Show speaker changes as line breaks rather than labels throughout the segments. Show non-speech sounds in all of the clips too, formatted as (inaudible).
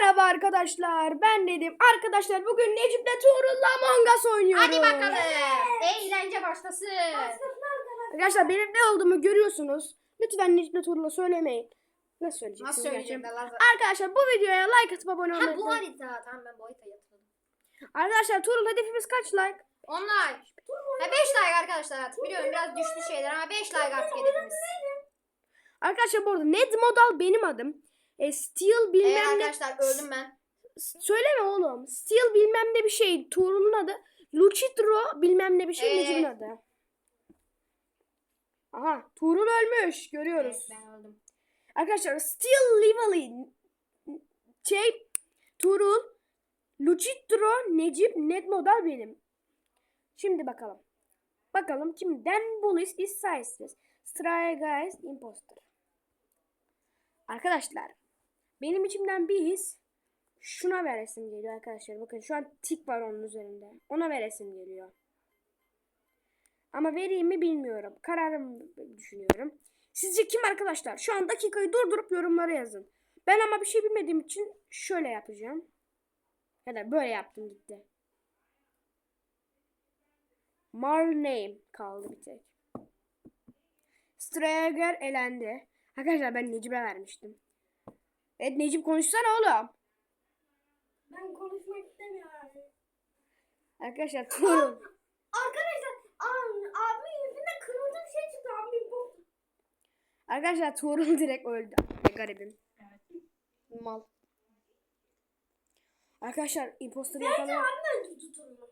Merhaba arkadaşlar ben Nedim. Arkadaşlar bugün Necip'le Tuğrul'la Among Us oynuyoruz.
Hadi bakalım. Eğlence başlasın.
Arkadaşlar benim ne olduğumu görüyorsunuz. Lütfen Necip'le Tuğrul'a söylemeyin. Nasıl söyleyeceksiniz?
Nasıl söyleyeceğim?
Arkadaşlar bu videoya like atıp abone olmayı
Ha bu harita. Tamam ben bu haritayı hatırladım.
Arkadaşlar Tuğrul hedefimiz kaç like?
Onlar. Ha 5 like arkadaşlar artık. Biliyorum biraz düştü şeyler ama 5 like artık hedefimiz.
Arkadaşlar bu arada Ned Modal benim adım. E, Steel bilmem ne.
arkadaşlar öldüm ben.
Söyleme oğlum. Steel bilmem ne bir şey. Tuğrul'un adı. Luchitro bilmem ne bir şey.
Evet.
Necip'in adı. Aha Tuğrul ölmüş. Görüyoruz.
Evet ben öldüm.
Arkadaşlar Steel Lively şey Tuğrul Luchitro Necip Ned Modal benim. Şimdi bakalım. Bakalım kim? Dan Bullis is Sizeless. Stray Guys Imposter. Arkadaşlar benim içimden bir his şuna veresim geliyor arkadaşlar. Bakın şu an tik var onun üzerinde. Ona veresim geliyor. Ama vereyim mi bilmiyorum. Kararımı düşünüyorum. Sizce kim arkadaşlar? Şu an dakikayı durdurup yorumlara yazın. Ben ama bir şey bilmediğim için şöyle yapacağım. Ya da böyle yaptım gitti. Marley kaldı bir tek. Strager elendi. Arkadaşlar ben Necip'e vermiştim. Evet Necip konuşsana oğlum.
Ben konuşmak istemiyorum.
Arkadaşlar Tuğrul.
Arkadaşlar abi, abimin yüzünde kırmızı bir şey çıktı abim bu.
Arkadaşlar Tuğrul direkt öldü. Ne garibim. Mal. Arkadaşlar imposter'ı
Bence
yakalayalım.
abim tuturumu.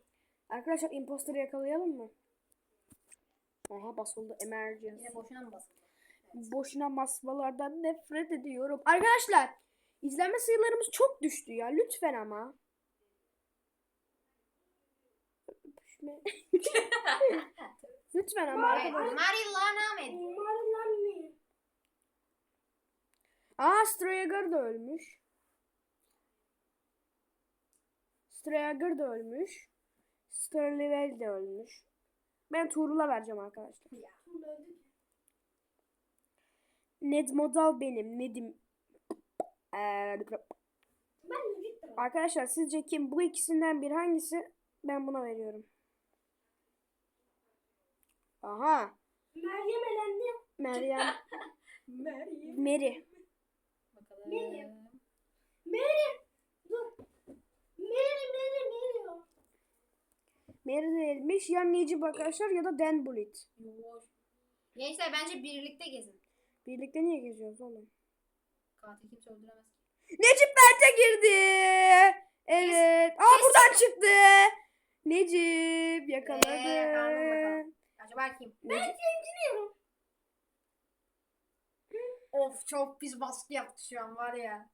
Arkadaşlar imposter'ı yakalayalım mı? Aha basıldı emergency.
Yine boşuna mı bastın?
Boşuna basmalardan nefret ediyorum. Arkadaşlar izlenme sayılarımız çok düştü ya. Lütfen ama. (laughs) Lütfen ama arkadaşlar.
Mı?
Aa Strayager da ölmüş. Strayager da ölmüş. Starlevel de ölmüş. Ben Tuğrul'a vereceğim arkadaşlar.
Öldü.
Ned Modal benim. Nedim. Ee, arkadaşlar sizce kim? Bu ikisinden bir hangisi? Ben buna veriyorum. Aha.
Meryem elendi.
Meryem. (laughs)
Meryem. Bakalım.
Meryem. Mary. Dur. Mary Mary Mary.
Mary değilmiş. Ya Necip arkadaşlar ya da Dan.
Yoğur. Gençler bence birlikte gezin.
Birlikte niye geziyoruz oğlum?
Katil kimse öldüremez.
Necip Mert'e girdi. Evet. Aa
Kes-
buradan çıktı. Necip yakaladı.
Ee, yakaladım bakalım. Acaba kim?
Ben sevgiliyorum.
Of çok pis baskı yaptı şu an var ya.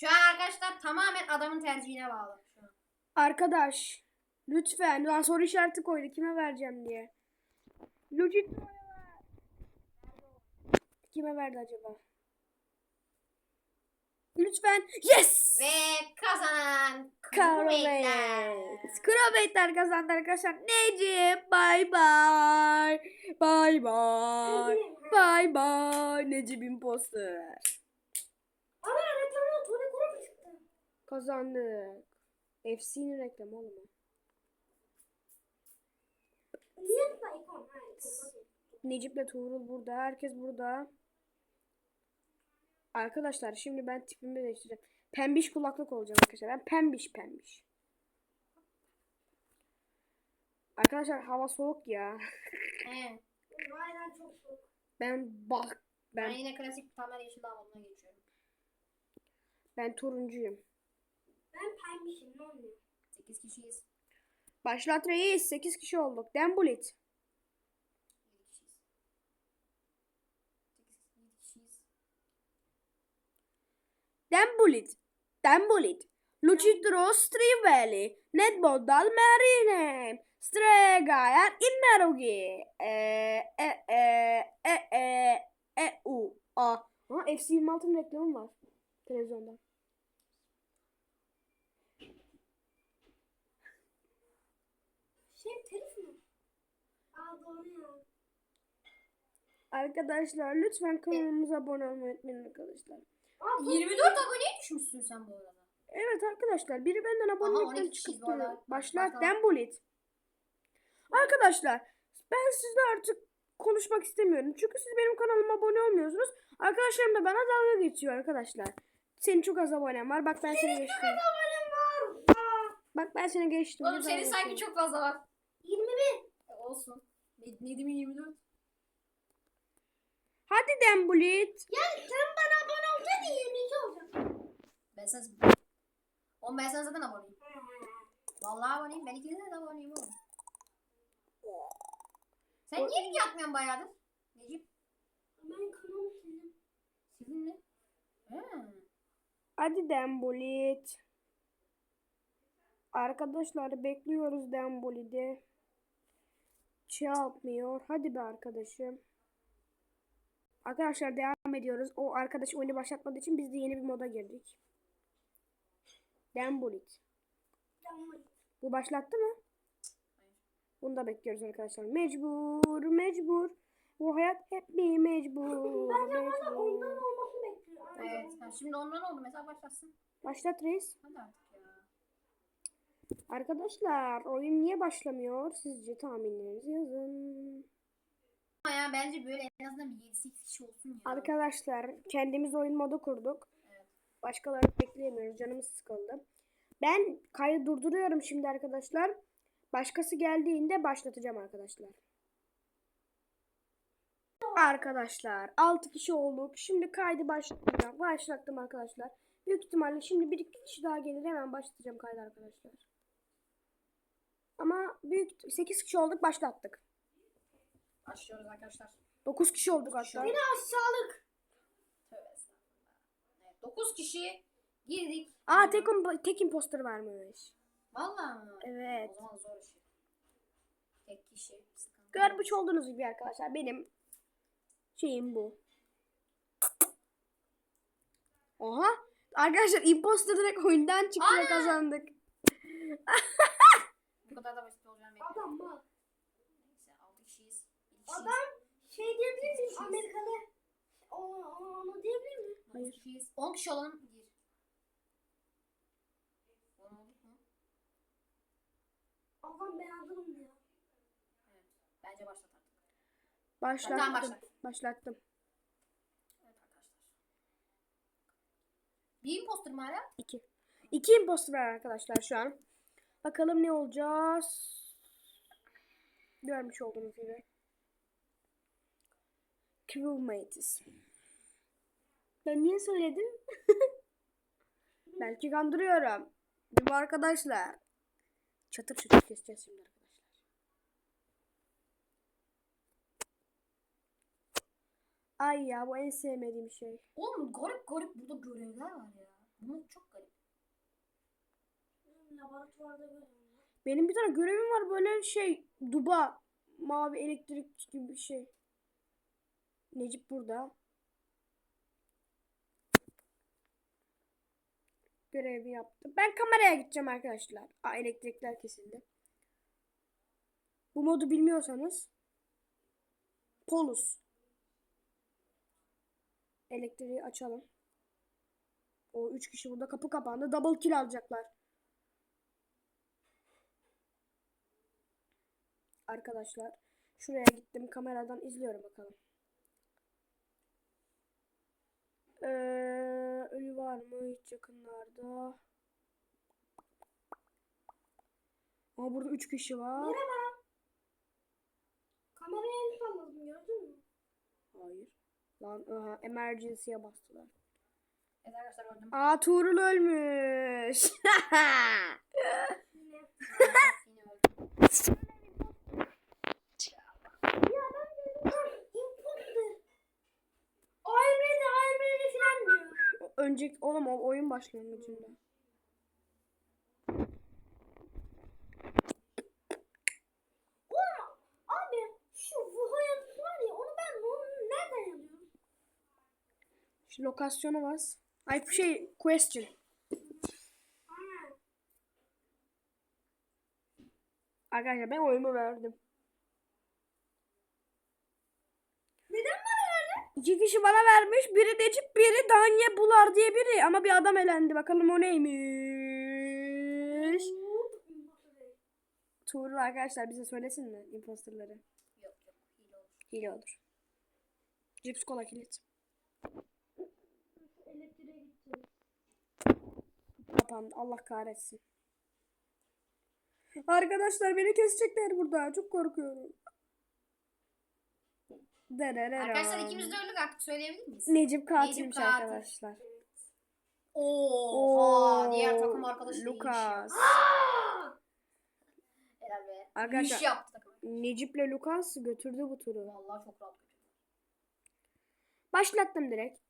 Şu an arkadaşlar tamamen adamın tercihine bağlı.
Arkadaş lütfen. Ben soru işareti koydu. Kime vereceğim diye. Lucid Kime verdi acaba? Lütfen. Yes!
Ve kazanan. Crewmate'ler.
Crewmate'ler kazandı arkadaşlar. Necip bye bye. Bye bye. Bye bye. Necip imposter. Kazandık. FC'nin reklamı oğlum. Necip'le Tuğrul burada. Herkes burada. Arkadaşlar şimdi ben tipimi değiştireceğim. Pembiş kulaklık olacağım arkadaşlar. Ben pembiş pembiş. Arkadaşlar hava soğuk ya. (laughs)
Aynen çok soğuk.
Ben bak
Ben
ben
yine klasik tamamen yeşil damadına geçiyorum.
ben turuncuyum.
Ben pembişim ne oluyor?
8 kişiyiz.
Başlat reis. 8 kişi olduk. Dembulit.
7 kişiyiz. 8 kişiyiz.
Dembulit. Dembulit. Lucidro Striveli. Nedbodal Marine. Stregayer Innerogi. E e e e e e u a. Ha FC 26'nın reklamı var. Televizyonda.
Şey telif mi?
Arkadaşlar lütfen kanalımıza abone olmayı unutmayın arkadaşlar.
24 aboneye düşmüşsün sen bu arada.
Evet arkadaşlar biri benden abonelikten
12
çıkıp duruyor.
Bakalım.
Dembolit. Arkadaşlar ben sizle artık konuşmak istemiyorum. Çünkü siz benim kanalıma abone olmuyorsunuz. Arkadaşlarım da bana dalga geçiyor arkadaşlar. Senin çok az abonen var. Bak ben seni geçtim.
Abonem var. Aa,
Bak ben seni geçtim.
Oğlum senin sanki çok fazla var.
21.
E, Olsun. Ne- Nedim'in 24.
Hadi Dembolit.
Yani sen bana abone olacaksın 22 olacak.
Ben sana... Oğlum ben sana zaten aboneyim. Vallahi aboneyim. Ben ikinize de aboneyim oğlum. Sen niye video atmıyorsun bayağıdır? Necip?
Ben kanalımı sildim.
Sildin mi? He.
Hadi Dembolit. Arkadaşlar bekliyoruz Dembolit'i. Şey yapmıyor. Hadi be arkadaşım. Arkadaşlar devam ediyoruz. O arkadaş oyunu başlatmadığı için biz de yeni bir moda girdik. Dembolit.
Tamam.
Bu başlattı mı? Bunu da bekliyoruz arkadaşlar. Mecbur, mecbur. Bu hayat hep bir mecbur.
Bence bana ondan
mecbur.
olmasını bekliyor.
Evet. Ha, şimdi ondan oldu. Mesela başlasın.
Başlat reis.
Hadi artık ya.
Arkadaşlar oyun niye başlamıyor? Sizce tahminlerinizi yazın.
Ama ya bence böyle en azından bir 7-8 kişi olsun ya.
Arkadaşlar kendimiz oyun modu kurduk.
Evet.
Başkalarını bekleyemiyoruz. Canımız sıkıldı. Ben kaydı durduruyorum şimdi arkadaşlar. Başkası geldiğinde başlatacağım arkadaşlar. Arkadaşlar 6 kişi olduk. Şimdi kaydı başlatacağım. Başlattım arkadaşlar. Büyük ihtimalle şimdi bir iki kişi daha gelir. Hemen başlatacağım kaydı arkadaşlar. Ama büyük 8 kişi olduk başlattık.
Başlıyoruz arkadaşlar.
9 kişi olduk hatta.
Beni aşağılık.
Tövbe estağfurullah. Evet, 9 kişi girdik.
Aa tek, tek imposter varmış.
Vallahi mı?
Evet.
O zaman zor iş. Tek kişi. Sıkıntı.
Görmüş olduğunuz gibi arkadaşlar benim şeyim bu. Oha. Arkadaşlar imposter direkt oyundan çıktı ve kazandık.
Bu kadar da basit olacağını bekliyorum.
Adam mı?
Neyse 6 kişiyiz. Bir kişiyiz.
Adam şey diyebilir miyim Amerikalı? Onu, onu, onu diyebilir miyim?
Hayır.
kişiyiz. 10 kişi olalım gir. 10 olduk mu?
Adam ben adamım diyor.
Evet. Bence başlat artık.
Başlattım.
Tamam, başla.
Başlattım.
Evet arkadaşlar. Bir imposter mı hala?
İki. İki imposter var arkadaşlar şu an. Bakalım ne olacağız. Görmüş olduğunuz gibi. Crewmates. Ben niye söyledim? (laughs) Belki kandırıyorum. Değil arkadaşlar? Çatır çatır keseceğiz şimdi arkadaşlar. Ay ya bu en sevmediğim şey.
Oğlum garip garip burada görevler var ya. Bu çok garip.
Laboratuvarda görüyorum.
Benim bir tane görevim var böyle şey duba mavi elektrik gibi bir şey. Necip burada. Görevi yaptı. Ben kameraya gideceğim arkadaşlar. Aa, elektrikler kesildi. Bu modu bilmiyorsanız Polus. Elektriği açalım. O üç kişi burada kapı kapandı. Double kill alacaklar. arkadaşlar. Şuraya gittim kameradan izliyorum bakalım. Ee, ölü var mı hiç yakınlarda? Aa burada 3 kişi var.
Merhaba. Kameraya el salladım gördün mü?
Hayır. Lan aha, emergency'ye bastılar.
Evet arkadaşlar öldüm.
Aa Tuğrul ölmüş. (laughs)
Yine. (laughs)
Yine öldüm.
Önceki oğlum o oyun başlangıcında.
Oğlum abi şu Wuhan var ya onu ben onu nereden?
Şu lokasyona bas. Ay şey question. Arkadaşlar ben oyumu verdim.
Neden bana
İki kişi bana vermiş. Biri Necip, biri Danye Bular diye biri. Ama bir adam elendi. Bakalım o neymiş. Tuğrul arkadaşlar bize söylesin mi imposterları?
Yok yok. hile olur.
Hile olur. Cips kola kilit. Kapandı. Allah kahretsin. Arkadaşlar beni kesecekler burada. Çok korkuyorum. Dererera.
Arkadaşlar ikimiz de öldük artık söyleyebilir miyiz?
Necip katilmiş
katil.
arkadaşlar.
Oha. Diğer takım arkadaşı.
Lucas. (gasps)
Helal be.
Arkadaşlar-
İş yaptı takım.
Necip'le Lucas götürdü bu turu.
Vallahi çok rahat götürdü.
Başlattım direkt.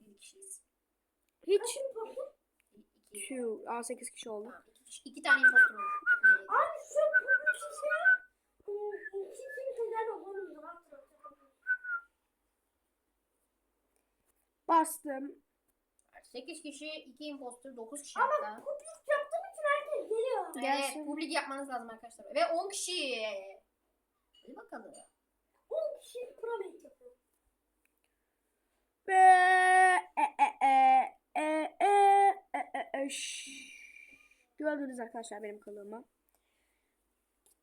Bir kişiyiz.
Hiç.
İki.
Şu A8 kişi oldu.
Tamam, iki, kişi. iki tane impostor oldu.
Abi şu bu kişi iki kimseden oğlum rahat rahat.
Bastım.
8 kişi, 2 impostor, 9 kişi
Ama
hatta.
publik yaptığım için herkes geliyor.
Evet,
Gelsin.
publik yapmanız lazım arkadaşlar. Ve 10 kişi. Hadi bakalım.
10 kişi promate yapıyor.
Ve e e e e e e e e. Gördünüz arkadaşlar benim kılığımı.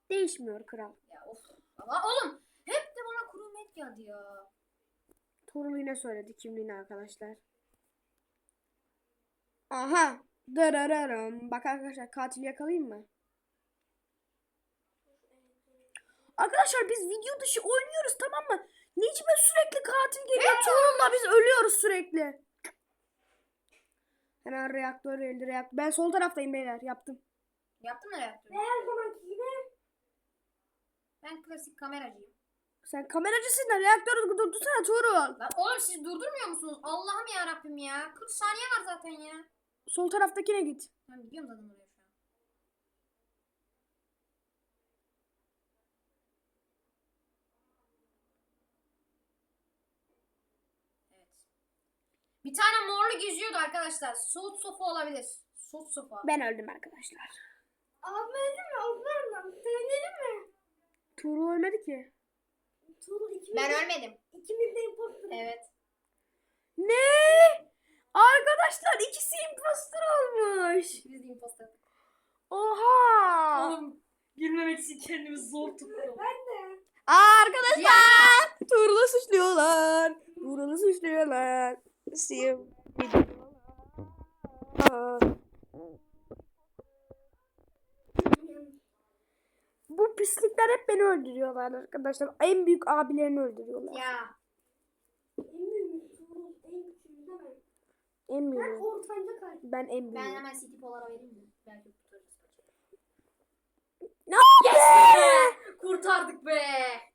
Değişmiyor kral.
Ya of. Ama oğlum hep de bana kuru met geldi ya.
Tuğrul yine söyledi kimliğini arkadaşlar. Aha. Darararam. Bak arkadaşlar katil yakalayayım mı? Arkadaşlar biz video dışı oynuyoruz tamam mı? Necip'e sürekli katil geliyor. Tuğrul'la biz ölüyoruz sürekli. Hemen reaktör elde reaktör. Ben sol taraftayım beyler yaptım.
Yaptın mı reaktörü?
Her zamanki gibi
Ben klasik kameracıyım.
Sen kameracısın da reaktörü durdursana Tuğrul.
Lan oğlum siz durdurmuyor musunuz? Allah'ım ya Rabbim ya. 40 saniye var zaten ya.
Sol taraftakine git.
Ben gidiyorum zaten oraya şu an. Evet. Bir tane morlu geziyordu arkadaşlar. Soğut sofa olabilir. Soğut sofa.
Ben öldüm arkadaşlar.
abi öldü mü? Onlarla söyleyelim mi?
Tuğrul ölmedi ki.
Tuğrul ikimiz,
Ben ölmedim.
ikimiz de imposter.
Evet.
Ne? Arkadaşlar ikisi imposter olmuş.
Biz de imposter.
Oha.
Oğlum gülmemek için kendimi zor tuttum.
Ben de.
Aa, arkadaşlar. Tuğrul'u suçluyorlar. Tuğrul'u suçluyorlar. Sim. Bu pislikler hep beni öldürüyorlar arkadaşlar. En büyük abilerini öldürüyorlar.
Ya.
En büyüğümüz Tuğrul. En küçüğümüz de ben. Ben ortanca kaç.
Ben en
Ben
büyüğüm.
hemen City Polar'a vereyim mi? Belki.
Ne oldu?
Kurtardık be.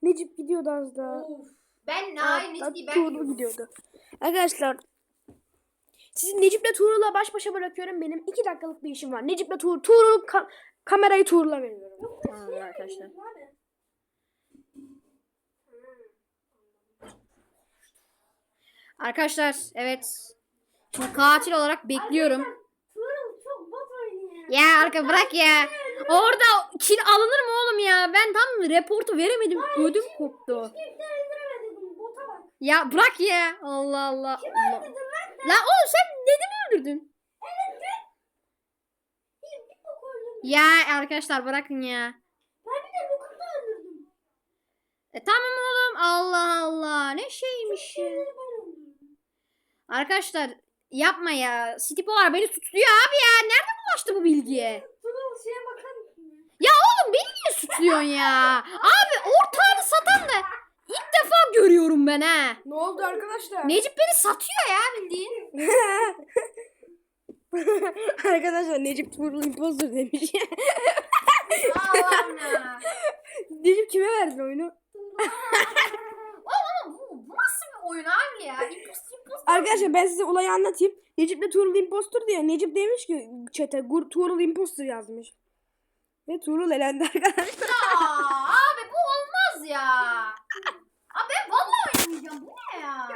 Necip gidiyordu az daha.
Of. Ben hayır Necip değil ben
Tuğrul gidiyordu. Arkadaşlar sizi Necip'le Tuğrul'la baş başa bırakıyorum. Benim iki dakikalık bir işim var. Necip'le Tuğrul. Tuğrul ka- kamerayı Tuğrul'a veriyorum. Tamam arkadaşlar.
Arkadaşlar evet. Şimdi katil olarak bekliyorum. Ya arka bırak ya. Orada kil alınır mı oğlum ya? Ben tam reportu veremedim. Ödüm koptu. Ya bırak ya. Allah Allah.
Kim
Allah.
öldürdü lan?
Lan oğlum sen neden öldürdün?
Evet ben.
Ya arkadaşlar bırakın ya.
Ben bir de Lucas'ı öldürdüm.
E tamam oğlum. Allah Allah. Ne şeymiş ya. Arkadaşlar yapma ya. Stipolar beni suçluyor abi ya. Nereden ulaştı bu bilgiye?
Tuğrul şeye bakar mısın ya?
Ya oğlum beni niye suçluyorsun ya? Abi ortağını satan da ilk defa görüyorum ben ha.
Ne oldu arkadaşlar?
Necip beni satıyor ya bildiğin. (laughs)
arkadaşlar Necip Tuğrul imposter demiş. (laughs)
Allah'ım ya.
Necip kime verdin oyunu?
Oğlum bu, bu nasıl bir oyun abi ya? Imposter imposter.
Arkadaşlar ben size olayı anlatayım. Necip'le Tuğrul imposter diye. Necip demiş ki "Gur- Tuğrul imposter yazmış. Ve Tuğrul elendi arkadaşlar.
Ya abi bu olmaz ya. Abi ben vallahi oynamayacağım. Bu ne ya?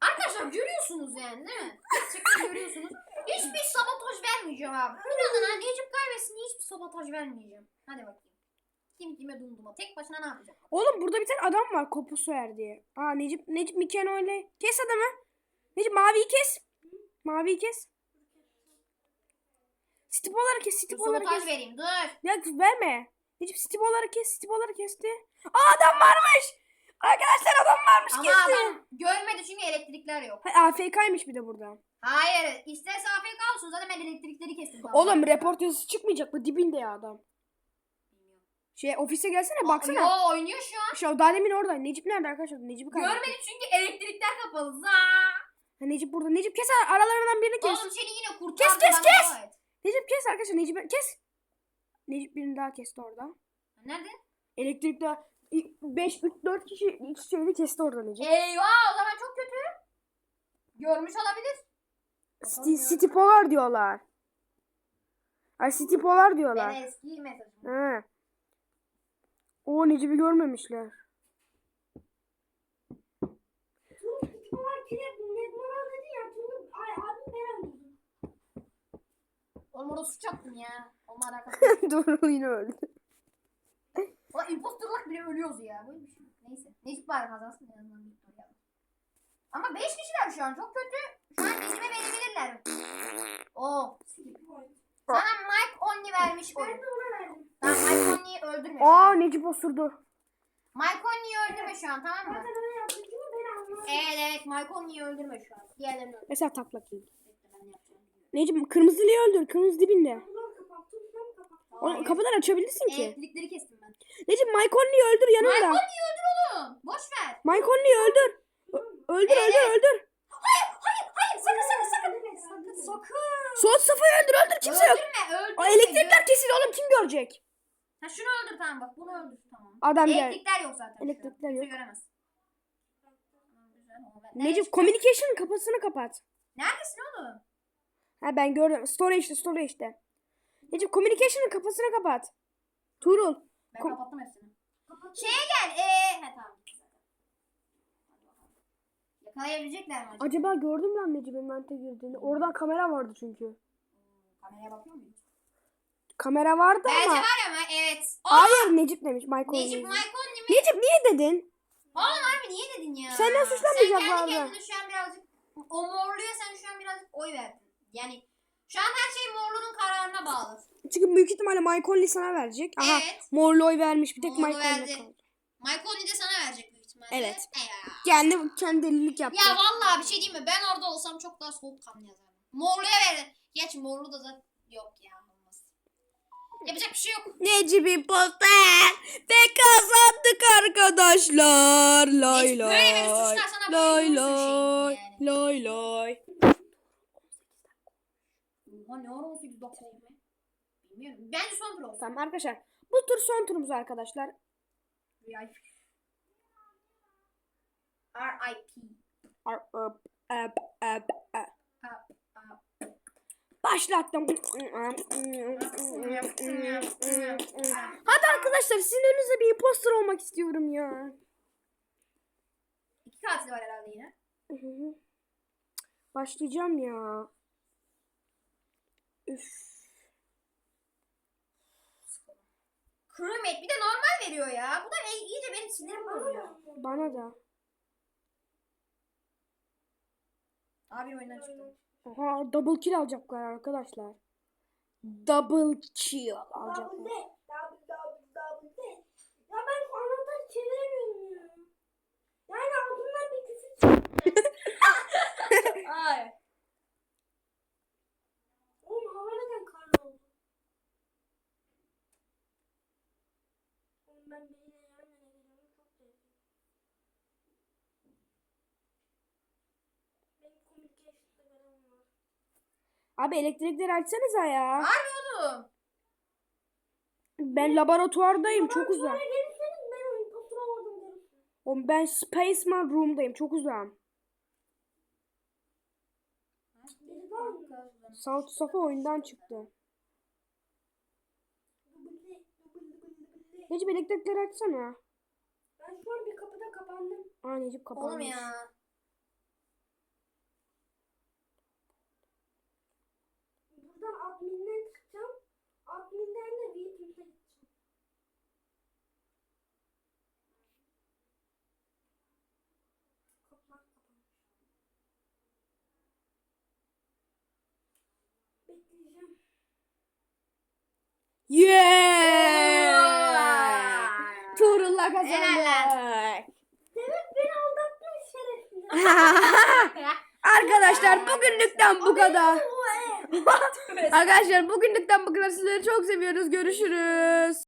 Arkadaşlar görüyorsunuz yani değil mi? Gerçekten görüyorsunuz. Hiçbir sabotaj vermeyeceğim abi. İnanın ha Necip kaybetsin hiçbir sabotaj vermeyeceğim. Hadi bakayım. Tim time dumduma. Tek başına ne yapacak?
Oğlum burada bir tane adam var Kopusoyer diye. Aa Necip Necip Mikeno ile kes adamı. Necip maviyi kes. Maviyi kes. Stip olarak kes, stip olarak kes.
vereyim dur.
Ya verme. Necip stip olarak kes, stip olarak kesti. Aa adam varmış. Arkadaşlar adam varmış
Ama
kesti.
adam görmedi çünkü elektrikler yok.
Hay, AFK'ymış bir de burada.
Hayır isterse AFK olsun zaten ben elektrikleri kestim.
Oğlum report yazısı çıkmayacak mı? Dibinde ya adam. Şey ofise gelsene baksana.
Yo oynuyor şu an.
Şu daha demin orada. Necip nerede arkadaşlar? Necip'i kaybettik.
Görmedi çünkü elektrikler kapalı. Za.
Ha, Necip burada. Necip kes aralarından birini kes.
Oğlum seni yine kurtardı.
Kes, kes,
bana
kes!
dua et.
Necip kes arkadaşlar. Necip kes. Necip birini daha kesti orada.
Nerede?
Elektrikte 5 3 4 kişi iki şeyini kesti orada Necip.
Eyvah o zaman çok kötü. Görmüş olabilir.
Sti Stipolar diyorlar. Ay Stipolar diyorlar.
Ben eski mesajım.
He. O Necip'i görmemişler.
Ya.
Oğlum orada suç yaptın ya. Onunla alakası. (laughs)
Doğru yine öldü.
Ulan imposterlık bile ölüyoruz ya. Böyle bir şey. Neyse. Necip bari kazansın en azından Victoria. Ama 5 kişiler şu an çok kötü. Şu an Necip'e verebilirler. Oo. Sana Mike Only vermiş
Ben
oyun.
de ona verdim.
Tamam Mike Only'yi öldürme şu
Aa
an.
Necip osurdu.
Mike Only'yi öldürme şu an tamam mı?
Zaten öyle yaptım ki ben anlamadım.
Evet evet Mike Only'yi öldürme şu an. Diğerlerini öldür.
Mesela taklak yiyin.
Ben ne yapacağım bilmiyorum.
Necip kırmızılıyı öldür. Kırmızı dibinde.
Hayır.
kapıdan açabilirsin ki.
Elektrikleri kestim ben.
Necip Mike Conley'i öldür
Mike
yanında.
Only'yi öldür oğlum. Boş ver.
Mike Conley'i öldür. Ö- öldür
Evet.
öldür öldür.
Hayır sakın sakın sakın. Sakın sakın.
Son safhayı öldür öldür kimse yok.
Öldürme öldürme.
O elektrikler kesildi oğlum kim görecek?
Ha şunu öldür tamam bak bunu öldür tamam.
Adam gel.
Elektrikler yok zaten.
Elektrikler
Kimse
yok.
göremez. Tamam, güzel. O ben-
Necip communication'ın kapısını kapat.
Neredesin oğlum?
Ha ben gördüm. Storage'de storage'de. Necip communication'ın kapısını kapat. Tuğrul.
Ben
Kom-
kapattım hepsini. Şeye gel. Eee. He tamam. gitti zaten. Hadi bakalım. Yakalayabilecekler mi acaba?
Acaba gördüm ben Necip'in vente girdiğini. Oradan kamera vardı çünkü.
Hmm, Kameraya bakıyor muyuz?
Kamera vardı
Bence
ama.
var ama evet. Aa,
Hayır Necip demiş. Conley.
Necip Michael mi?
Necip niye dedin?
Oğlum harbi niye dedin ya?
Senden
Sen
suçlamayacaklardı.
kendi kendine şu an birazcık o morluya sen şu an birazcık oy verdin. Yani şu an her şey morlunun kararına bağlı.
Çünkü büyük ihtimalle Conley sana verecek. Aha
Evet.
Morlu oy vermiş. Bir tek
Morlu verdi.
kaldı.
Michael de sana verecek ihtimalle.
Evet.
Ya.
Kendi, kendi delilik yaptı.
Ya vallahi bir şey diyeyim mi? Ben orada olsam çok daha soğukkanlı yazardım. Morluya verin. Geç morlu da zaten yok ya. Olmaz. Yapacak bir şey yok.
Necip'in poster ve kazandık arkadaşlar. Lay
Necip, böyle bir
lay.
suçlar sana
Lay lay. Lay lay.
Oha ne ara 18 dakika oldu be? Bilmiyorum. Bence son tur olsun.
Tamam arkadaşlar. Bu tur son turumuz arkadaşlar.
R.I.P. R.I.P.
Öp.
Up, up.
Başlattım. Hadi arkadaşlar sizin önünüze bir imposter olmak istiyorum ya.
İki katil var herhalde yine.
Başlayacağım ya. Üf.
Crewmate bir de normal veriyor ya. Bu da iyice benim sinirimi bozuyor.
Bana da.
Abi oyundan çıktı.
Aha double kill alacaklar arkadaşlar. Double kill
Double
alacaklar.
Double double double D. Ya ben anahtarı çeviremiyorum ya. Yani ağzımdan bir küfür (laughs) çıktı.
Ay.
Oğlum hava neden karlı oldu? Oğlum ben beyine yermene geliyorum çok tehlikeli. Benim communication'da görevim var.
Abi elektrikleri açsanıza ya.
Harbi oğlum.
Ben laboratuvardayım çok uzak.
Gelirseniz ben oyun oturamadım görürsün.
Oğlum ben Spaceman Room'dayım çok uzağım.
Biri var mı?
Salt Safa oyundan çıktı. Necip elektrikleri açsana.
Ben şu an bir kapıda kapandım.
Aa Necip kapanmış.
Oğlum ya.
Buradan adminden çıkacağım. Adminden de Weeping'e gideceğim. Kapılar kapanmış. Bekleyeceğim.
Yeah! Tuğrul'la kazandık.
Demek beni aldatmış şerefsiz. (laughs)
Arkadaşlar bugünlükten bu kadar. (laughs) Arkadaşlar bugünlükten bu kadar. Sizleri çok seviyoruz. Görüşürüz.